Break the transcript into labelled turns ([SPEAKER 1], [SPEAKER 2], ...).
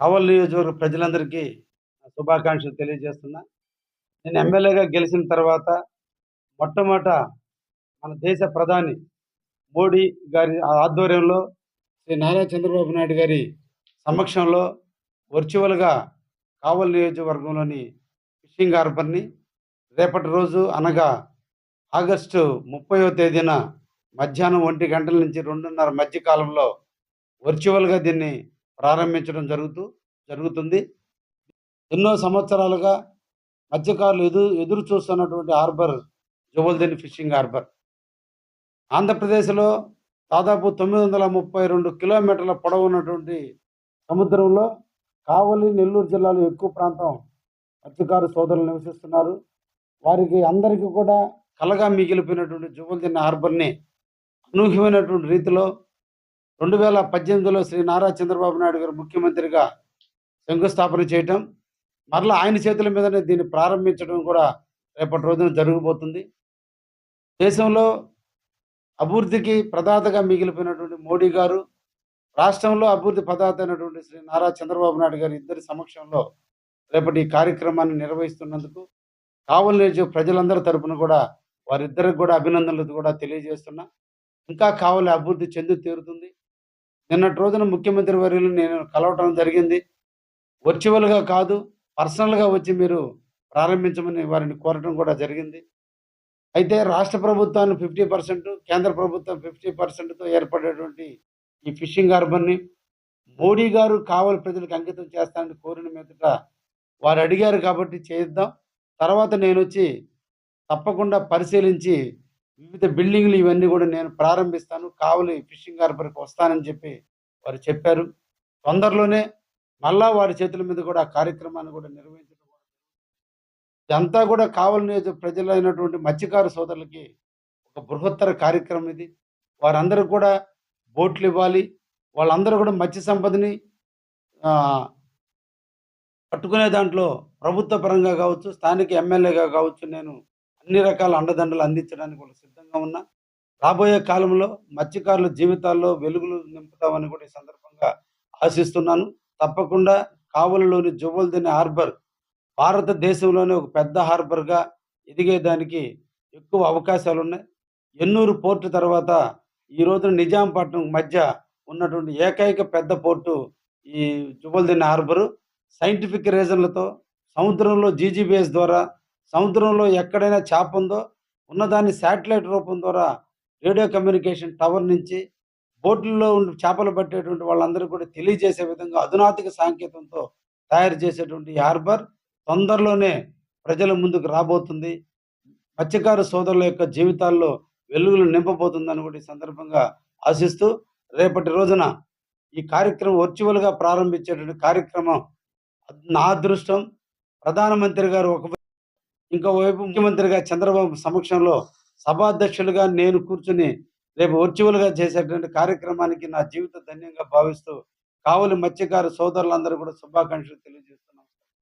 [SPEAKER 1] కావల్ నియోజకవర్గ ప్రజలందరికీ శుభాకాంక్షలు తెలియజేస్తున్నా. నేను ఎమ్మెల్యేగా గెలిచిన తర్వాత మొట్టమొదట మన దేశ ప్రధాని మోడీ గారి ఆధ్వర్యంలో శ్రీ నారా చంద్రబాబు నాయుడు గారి సమక్షంలో వర్చువల్గా కావల్ నియోజకవర్గంలోని ఫిషింగ్ హార్బర్ని రేపటి రోజు అనగా ఆగస్టు ముప్పయో తేదీన మధ్యాహ్నం ఒంటి గంటల నుంచి రెండున్నర మధ్య కాలంలో వర్చువల్గా దీన్ని ప్రారంభించడం జరుగుతూ జరుగుతుంది. ఎన్నో సంవత్సరాలుగా మత్స్యకారులు ఎదురు ఎదురు చూస్తున్నటువంటి హార్బర్ జువల్దిని ఫిషింగ్ హార్బర్. ఆంధ్రప్రదేశ్లో దాదాపు తొమ్మిది వందల ముప్పై రెండు కిలోమీటర్ల పొడవు ఉన్నటువంటి సముద్రంలో కావలి నెల్లూరు జిల్లాలో ఎక్కువ ప్రాంతం మత్స్యకారు సోదరులు నివసిస్తున్నారు. వారికి అందరికీ కూడా కలగా మిగిలిపోయినటువంటి జువల్దిన్న హార్బర్ని అనూహ్యమైనటువంటి రీతిలో రెండు వేల పద్దెనిమిదిలో శ్రీ నారా చంద్రబాబు నాయుడు గారు ముఖ్యమంత్రిగా శంకుస్థాపన చేయటం మరలా ఆయన చేతుల మీదనే దీన్ని ప్రారంభించడం కూడా రేపటి రోజున జరగబోతుంది. దేశంలో అభివృద్ధికి ప్రదాతగా మిగిలిపోయినటువంటి మోడీ గారు రాష్ట్రంలో అభివృద్ధి ప్రదాత అయినటువంటి శ్రీ నారా చంద్రబాబు నాయుడు గారు ఇద్దరి సమక్షంలో రేపటి ఈ కార్యక్రమాన్ని నిర్వహిస్తున్నందుకు కావలి నియోజక ప్రజలందరి తరపున కూడా వారిద్దరికి కూడా అభినందనలు కూడా తెలియజేస్తున్నా. ఇంకా కావలి అభివృద్ధి చెంది తీరుతుంది. నిన్నటి రోజున ముఖ్యమంత్రి వర్యులు నేను కలవటం జరిగింది. వర్చువల్గా కాదు పర్సనల్గా వచ్చి మీరు ప్రారంభించమని వారిని కోరటం కూడా జరిగింది. అయితే రాష్ట్ర ప్రభుత్వాన్ని ఫిఫ్టీ పర్సెంట్ కేంద్ర ప్రభుత్వం ఫిఫ్టీ పర్సెంట్తో ఏర్పడేటువంటి ఈ ఫిషింగ్ హార్బర్ని మోడీ గారు కావాలి ప్రజలకు అంకితం చేస్తానని కోరిన మీదట వారు అడిగారు కాబట్టి చేద్దాం. తర్వాత నేను వచ్చి తప్పకుండా పరిశీలించి వివిధ బిల్డింగ్లు ఇవన్నీ కూడా నేను ప్రారంభిస్తాను. కావలి ఫిషింగ్ హార్బర్కి వస్తానని చెప్పి వారు చెప్పారు. తొందరలోనే మళ్ళా వారి చేతుల మీద కూడా ఆ కార్యక్రమాన్ని కూడా నిర్వహించడం కూడా ఇదంతా కూడా కావలి నియోజక ప్రజలైనటువంటి మత్స్యకారు సోదరులకి ఒక బృహత్తర కార్యక్రమం ఇది. వారందరూ కూడా బోట్లు ఇవ్వాలి. వాళ్ళందరూ కూడా మత్స్య సంపదని పట్టుకునే దాంట్లో ప్రభుత్వ పరంగా కావచ్చు స్థానిక ఎమ్మెల్యేగా కావచ్చు నేను అన్ని రకాల అండదండలు అందించడానికి కూడా సిద్ధంగా ఉన్నా. రాబోయే కాలంలో మత్స్యకారుల జీవితాల్లో వెలుగులు నింపుతామని కూడా ఈ సందర్భంగా ఆశిస్తున్నాను. తప్పకుండా కావలిలోని జువ్వల్దిని హార్బర్ భారతదేశంలోనే ఒక పెద్ద హార్బర్గా ఎదిగేదానికి ఎక్కువ అవకాశాలు ఉన్నాయి ఎన్నూరు పోర్టు తర్వాత ఈ రోజున నిజాంపట్నం మధ్య ఉన్నటువంటి ఏకైక పెద్ద పోర్టు ఈ జువ్వల్దిని హార్బరు. సైంటిఫిక్ రీజన్లతో సముద్రంలో జీజీబీఎస్ ద్వారా సముద్రంలో ఎక్కడైనా చేప ఉందో ఉన్నదాన్ని శాటిలైట్ రూపం ద్వారా రేడియో కమ్యూనికేషన్ టవర్ నుంచి బోట్లలో ఉండి చేపలు పట్టేటువంటి వాళ్ళందరూ కూడా తెలియజేసే విధంగా అధునాతిక సాంకేతంతో తయారు చేసేటువంటి హార్బర్ తొందరలోనే ప్రజల ముందుకు రాబోతుంది. మత్స్యకారు సోదరుల యొక్క జీవితాల్లో వెలుగులు నింపబోతుందని కూడా ఈ సందర్భంగా ఆశిస్తూ రేపటి రోజున ఈ కార్యక్రమం వర్చువల్గా ప్రారంభించేటువంటి కార్యక్రమం నా అదృష్టం. ప్రధానమంత్రి గారు ఒక ఇంకోవైపు ముఖ్యమంత్రిగా చంద్రబాబు సమక్షంలో సభాధ్యక్షులుగా నేను కూర్చుని రేపు వర్చువల్గా చేసేటువంటి కార్యక్రమానికి నా జీవిత ధన్యంగా భావిస్తూ కావలి మత్స్యకారు సోదరులందరూ కూడా శుభాకాంక్షలు తెలియజేస్తున్నారు